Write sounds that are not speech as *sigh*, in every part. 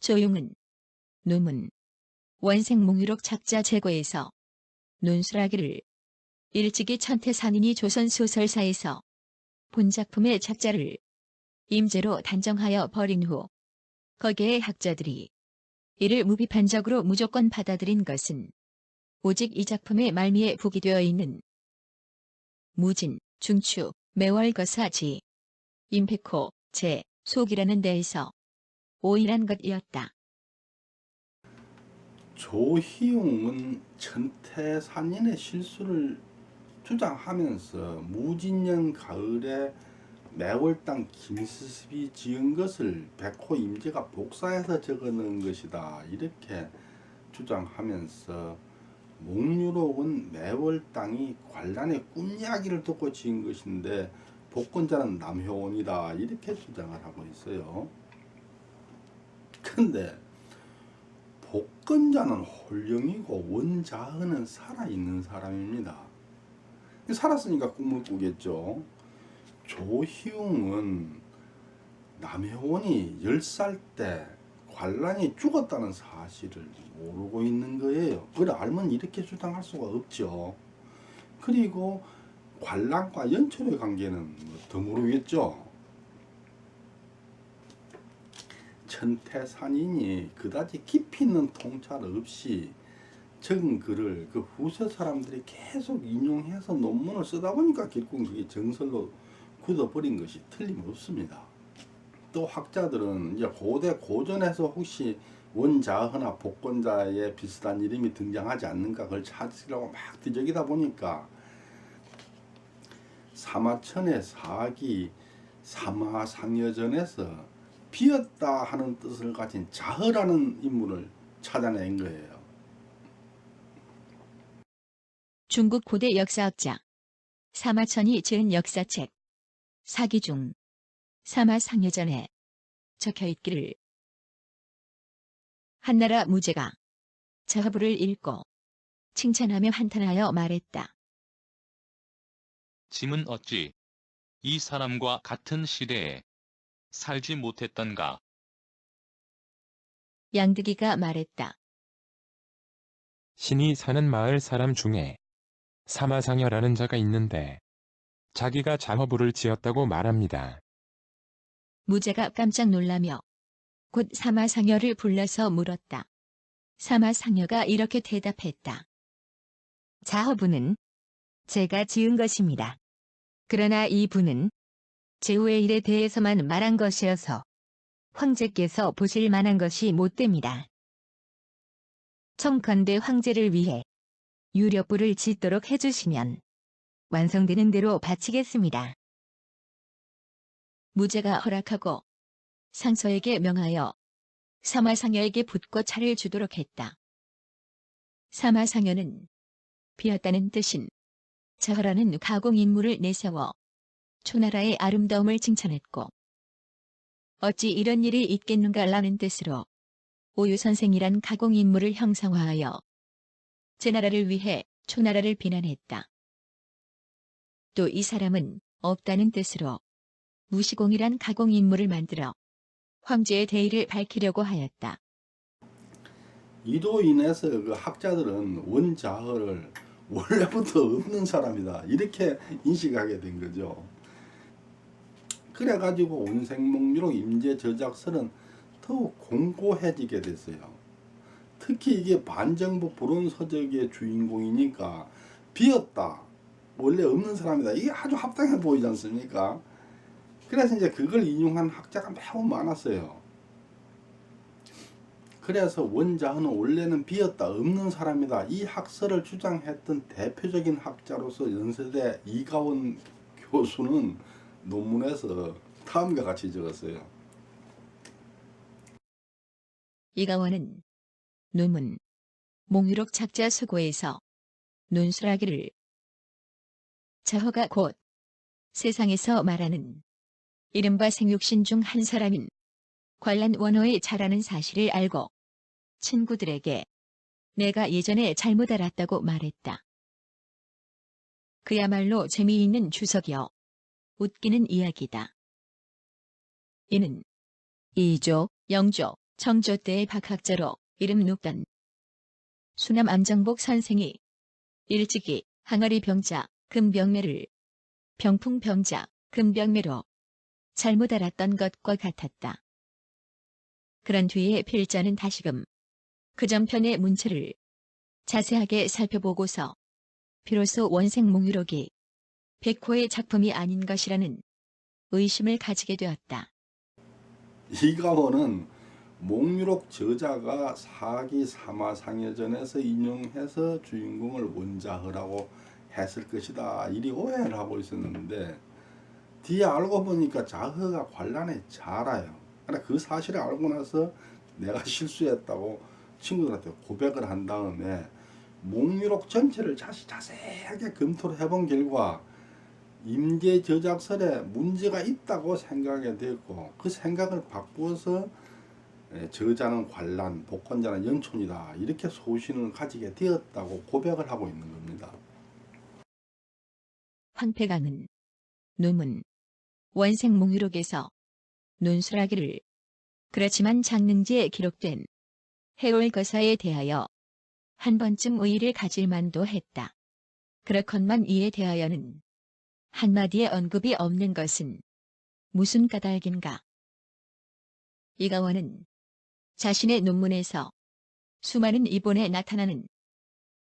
조용은 논문 원생 몽유록 작자 제거에서 논술하기를 일찍이 천태산인이 조선 소설사에서 본 작품의 작자를 임제로 단정하여 버린 후 거기에 학자들이 이를 무비판적으로 무조건 받아들인 것은 오직 이 작품의 말미에 부기되어 있는 무진, 중추, 매월거사지, 임팩코, 제, 속이라는 데에서 오일한 것이었다. 조희용은 천태산인의 실수를 주장하면서 무진년 가을에 매월당 김수습이 지은 것을 백호 임제가 복사해서 적어놓은 것이다 이렇게 주장하면서 목유록은 매월당이 관란의 꿈 이야기를 듣고 지은 것인데 복권자는 남효원이다 이렇게 주장을 하고 있어요. 근데 복권자는 홀령이고 원자은은 살아있는 사람입니다. 살았으니까 꿈을 꾸겠죠. 조희웅은 남효원이 10살 때 관란이 죽었다는 사실을 모르고 있는 거예요. 그래 알면 이렇게 주장할 수가 없죠. 그리고 관란과 연철의 관계는 뭐더 모르겠죠. 천태산인이 그다지 깊이 있는 통찰 없이 적은 글을 그 후세 사람들이 계속 인용해서 논문을 쓰다 보니까 결국 그게 정설로 굳어버린 것이 틀림없습니다. 또 학자들은 이제 고대 고전에서 혹시 원자허나 복권자의 비슷한 이름이 등장하지 않는가 그걸 찾으려고 막 뒤적이다 보니까 사마천의 사기 사마상여전에서 비었다 하는 뜻을 가진 자허라는 인물을 찾아낸 거예요. 중국 고대 역사학자 사마천이 지은 역사책 사기 중 사마상여전에 적혀있기를 한나라 무제가 자허부를 읽고 칭찬하며 한탄하여 말했다. 짐은 어찌 이 사람과 같은 시대에 살지 못했던가. 양득이가 말했다. 신이 사는 마을 사람 중에 사마상여라는 자가 있는데 자기가 자허부를 지었다고 말합니다. 무제가 깜짝 놀라며 곧 사마상여를 불러서 물었다. 사마상여가 이렇게 대답했다. 자허부는 제가 지은 것입니다. 그러나 이 부는 제후의 일에 대해서만 말한 것이어서 황제께서 보실 만한 것이 못 됩니다. 청컨대 황제를 위해 유력부를 짓도록 해주시면 완성되는 대로 바치겠습니다. 무제가 허락하고 상서에게 명하여 사마상여에게 붓고 차를 주도록 했다. 사마상여는 비었다는 뜻인 자허라는 가공 인물을 내세워 초나라의 아름다움을 칭찬했고 어찌 이런 일이 있겠는가라는 뜻으로 오유 선생이란 가공 인물을 형상화하여 제 나라를 위해 초나라를 비난했다. 또 이 사람은 없다는 뜻으로 무시공이란 가공 인물을 만들어 황제의 대의를 밝히려고 하였다. 이로 인해서 그 학자들은 원자허를 원래부터 없는 사람이다 이렇게 인식하게 된 거죠. 그래가지고 원생목유록 임제 저작설은 더욱 공고해지게 됐어요. 특히 이게 반정부 불온 서적의 주인공이니까 비었다 원래 없는 사람이다 이게 아주 합당해 보이지 않습니까? 그래서 이제 그걸 인용한 학자가 매우 많았어요. 그래서 원자는 원래는 비었다 없는 사람이다 이 학설을 주장했던 대표적인 학자로서 연세대 이가원 교수는 논문에서 다음과 같이 적었어요. 이가원은 논문 몽유록 작자 수고에서 논술하기를 자허가 곧 세상에서 말하는 이른바 생육신 중 한 사람인 관란 원호의 자라는 사실을 알고 친구들에게 내가 예전에 잘못 알았다고 말했다. 그야말로 재미있는 주석이여 웃기는 이야기다. 이는 2조, 0조, 청조 때의 박학자로 이름 높던 수남 암정복 선생이 일찍이 항아리 병자 금병매를 병풍 병자 금병매로 잘못 알았던 것과 같았다. 그런 뒤에 필자는 다시금 그 전편의 문체를 자세하게 살펴보고서 비로소 원생몽유록이 백호의 작품이 아닌 것이라는 의심을 가지게 되었다. 이가원은 목유록 저자가 사기 사마상여전에서 인용해서 주인공을 원자허라고 했을 것이다. 이리 오해를 하고 있었는데 뒤에 알고 보니까 자허가 관란에 잘 알아요. 그러나 그 사실을 알고 나서 내가 실수했다고 친구들한테 고백을 한 다음에 목유록 전체를 자세하게 검토를 해본 결과 임계 저작설에 문제가 있다고 생각이 되었고 그 생각을 바꾸어서 에, 저자는 관란, 복권자는 연촌이다 이렇게 소신을 가지게 되었다고 고백을 하고 있는 겁니다. 황폐강은 논문 원생몽유록에서 논술하기를 그렇지만 장능지에 기록된 해올거사에 대하여 한 번쯤 의의를 가질 만도 했다. 그렇건만 이에 대하여는 한마디의 언급이 없는 것은 무슨 까닭인가? 이가원은 자신의 논문에서 수많은 이본에 나타나는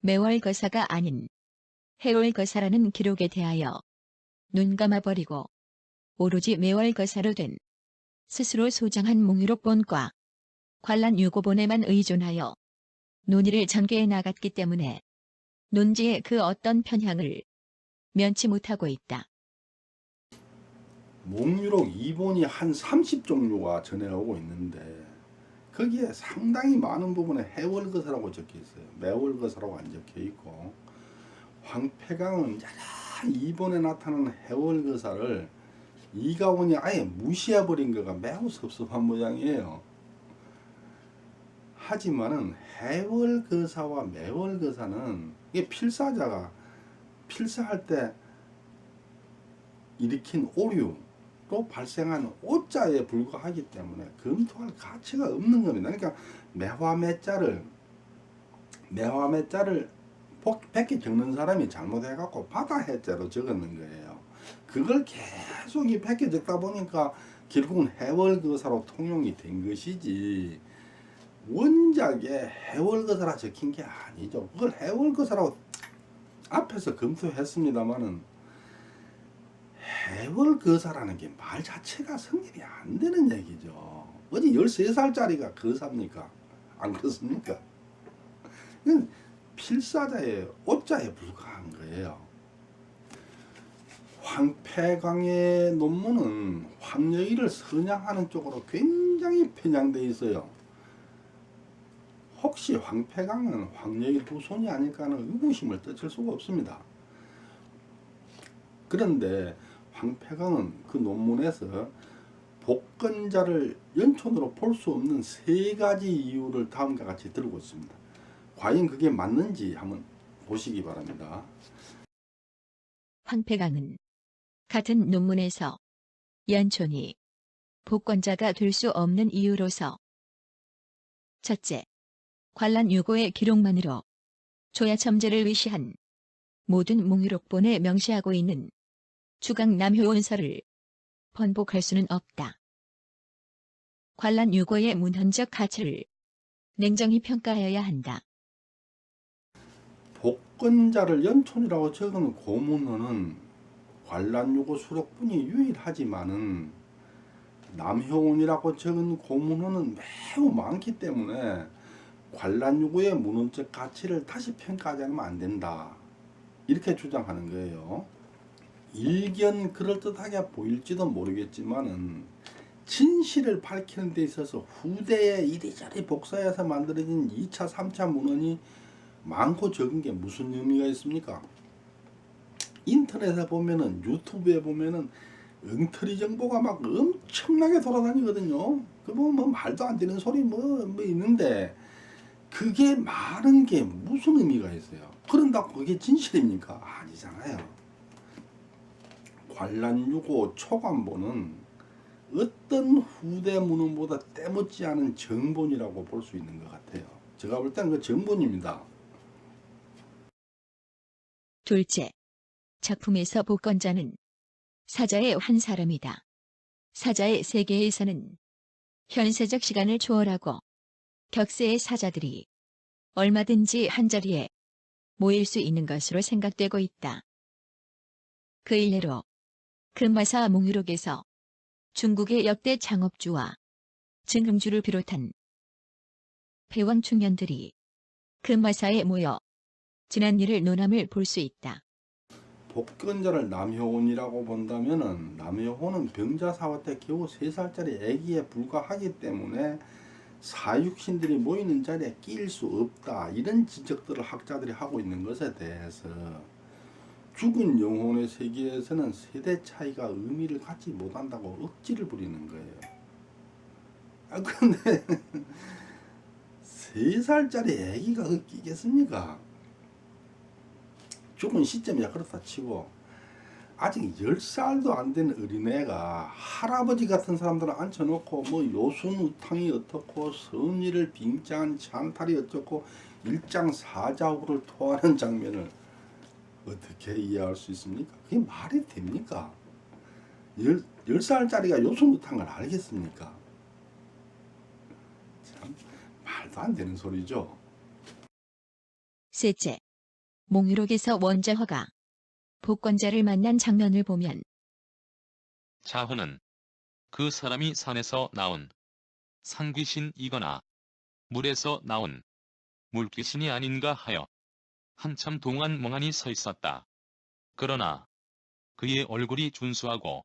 매월 거사가 아닌 해올거사라는 기록에 대하여 눈 감아버리고 오로지 매월 거사로 된 스스로 소장한 몽유록본과 관란 유고본에만 의존하여 논의를 전개해 나갔기 때문에 논지의 그 어떤 편향을 면치 못하고 있다. 목유록 2본이 한 30 종류가 전해오고 있는데 거기에 상당히 많은 부분에 해월거사라고 적혀 있어요. 매월거사라고 안 적혀 있고 황폐강은 여러 2본에 나타나는 해월거사를 이가원이 아예 무시해버린 거가 매우 섭섭한 모양이에요. 하지만은 해월거사와 매월거사는 필사자가 필사할 때 일으킨 오류로 발생한 오자에 불과하기 때문에 검토할 가치가 없는 겁니다. 그러니까 매화매자를 매화매자를 100개 적는 사람이 잘못해갖고 바다해자로 적었는 거예요. 그걸 계속 이 100개 적다 보니까 결국은 해월거사로 통용이 된 것이지 원작에 해월거사라 적힌 게 아니죠. 그걸 해월거사라고 앞에서 검토했습니다마는 해월 거사라는 게 말 자체가 성립이 안 되는 얘기죠. 어디 13살짜리가 거사입니까? 안 그렇습니까? 이건 필사자의 오자에 불과한 거예요. 황폐광의 논문은 황여일을 선양하는 쪽으로 굉장히 편향되어 있어요. 혹시 황폐강은 황여일 후손이 아닐까 하는 의구심을 떠칠 수가 없습니다. 그런데 황폐강은 그 논문에서 복권자를 연촌으로 볼 수 없는 세 가지 이유를 다음과 같이 들고 있습니다. 과연 그게 맞는지 한번 보시기 바랍니다. 황폐강은 같은 논문에서 연촌이 복권자가 될 수 없는 이유로서 첫째, 관란 유고의 기록만으로 조야첨제를 위시한 모든 몽유록본에 명시하고 있는 주강 남효원서를 번복할 수는 없다. 관란 유고의 문헌적 가치를 냉정히 평가하여야 한다. 복권자를 연촌이라고 적은 고문어는 관란 유고 수록분이 유일하지만은 남효원이라고 적은 고문어는 매우 많기 때문에 관란유고의 문헌적 가치를 다시 평가하지 않으면 안 된다. 이렇게 주장하는 거예요. 일견 그럴듯하게 보일지도 모르겠지만은 진실을 밝히는 데 있어서 후대에 이리저리 복사해서 만들어진 2차, 3차 문헌이 많고 적은 게 무슨 의미가 있습니까? 인터넷에 보면은 유튜브에 보면은 엉터리 정보가 막 엄청나게 돌아다니거든요. 그 보면 뭐 말도 안 되는 소리 뭐, 뭐 있는데 그게 많은 게 무슨 의미가 있어요? 그런다고 그게 진실입니까? 아니잖아요. 관란유고 초관보는 어떤 후대 문헌보다 때묻지 않은 정본이라고 볼 수 있는 것 같아요. 제가 볼 때는 그 정본입니다. 둘째, 작품에서 복권자는 사자의 한 사람이다. 사자의 세계에서는 현세적 시간을 초월하고 격세의 사자들이 얼마든지 한자리에 모일 수 있는 것으로 생각되고 있다. 그 일례로 금마사 몽유록에서 중국의 역대 창업주와 증흥주를 비롯한 패왕 중년들이 금마사에 모여 지난 일을 논함을 볼 수 있다. 복권자를 남효원이라고 본다면은 남효원은 병자사화 때 겨우 3살짜리 아기에 불과하기 때문에 사육신들이 모이는 자리에 끼일 수 없다 이런 지적들을 학자들이 하고 있는 것에 대해서 죽은 영혼의 세계에서는 세대 차이가 의미를 갖지 못한다고 억지를 부리는 거예요. 아 근데 *laughs* 3살짜리 아기가 그 끼겠습니까? 죽은 시점이야 그렇다 치고 아직 10살도 안 된 어린애가 할아버지 같은 사람들을 앉혀놓고 뭐 요순우탕이 어떻고 선의를 빙자한 찬탈이 어쩌고 일장사자후를 토하는 장면을 어떻게 이해할 수 있습니까? 그게 말이 됩니까? 10, 10살짜리가 요순우탕을 알겠습니까? 참 말도 안 되는 소리죠. 셋째, 몽유록에서 원자화가 복권자를 만난 장면을 보면 자훈은 그 사람이 산에서 나온 산귀신이거나 물에서 나온 물귀신이 아닌가 하여 한참 동안 멍하니 서 있었다. 그러나 그의 얼굴이 준수하고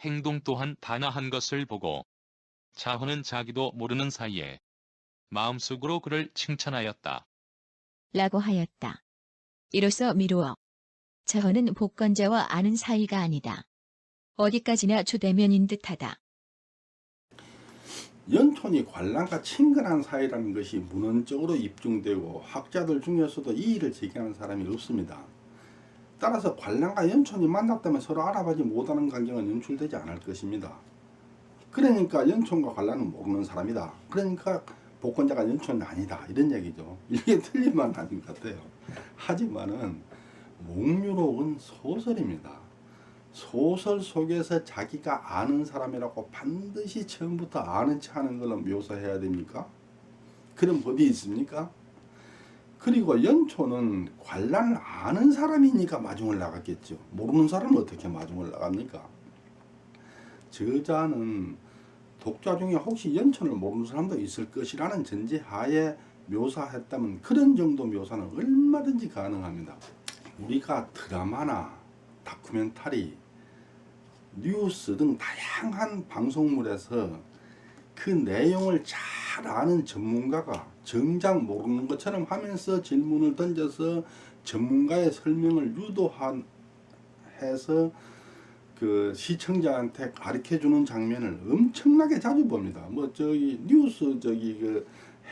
행동 또한 단아한 것을 보고 자훈은 자기도 모르는 사이에 마음속으로 그를 칭찬하였다. 라고 하였다. 이로써 미루어 자허는 복권자와 아는 사이가 아니다. 어디까지나 주대면인 듯하다. 연촌이 관람과 친근한 사이라는 것이 문헌적으로 입증되고 학자들 중에서도 이의를 제기하는 사람이 없습니다. 따라서 관람과 연촌이 만났다면 서로 알아보지 못하는 관계는 연출되지 않을 것입니다. 그러니까 연촌과 관람은 모르는 사람이다. 그러니까 복권자가 연촌이 아니다. 이런 얘기죠. 이게 틀린 말은 아닌 것 같아요. 하지만은 몽유록은 소설입니다. 소설 속에서 자기가 아는 사람이라고 반드시 처음부터 아는 체 하는 걸로 묘사해야 됩니까? 그런 법이 있습니까? 그리고 연초는 관란을 아는 사람이니까 마중을 나갔겠죠. 모르는 사람은 어떻게 마중을 나갑니까? 저자는 독자 중에 혹시 연천을 모르는 사람도 있을 것이라는 전제하에 묘사했다면 그런 정도 묘사는 얼마든지 가능합니다. 우리가 드라마나 다큐멘터리, 뉴스 등 다양한 방송물에서 그 내용을 잘 아는 전문가가 정작 모르는 것처럼 하면서 질문을 던져서 전문가의 설명을 유도한 해서 그 시청자한테 가르쳐 주는 장면을 엄청나게 자주 봅니다. 뭐 저기 뉴스 저기 그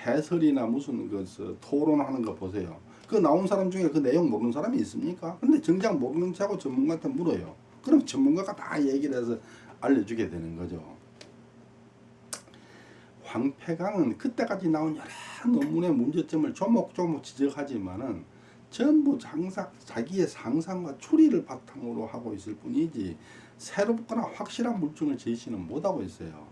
해설이나 무슨 그저 토론하는 거 보세요. 그 나온 사람 중에 그 내용 모르는 사람이 있습니까? 근데 정작 모르는 차고 전문가한테 물어요. 그럼 전문가가 다 얘기를 해서 알려주게 되는 거죠. 황폐강은 그때까지 나온 여러 논문의 문제점을 조목조목 지적하지만은 전부 장사, 자기의 상상과 추리를 바탕으로 하고 있을 뿐이지 새롭거나 확실한 물증을 제시는 못하고 있어요.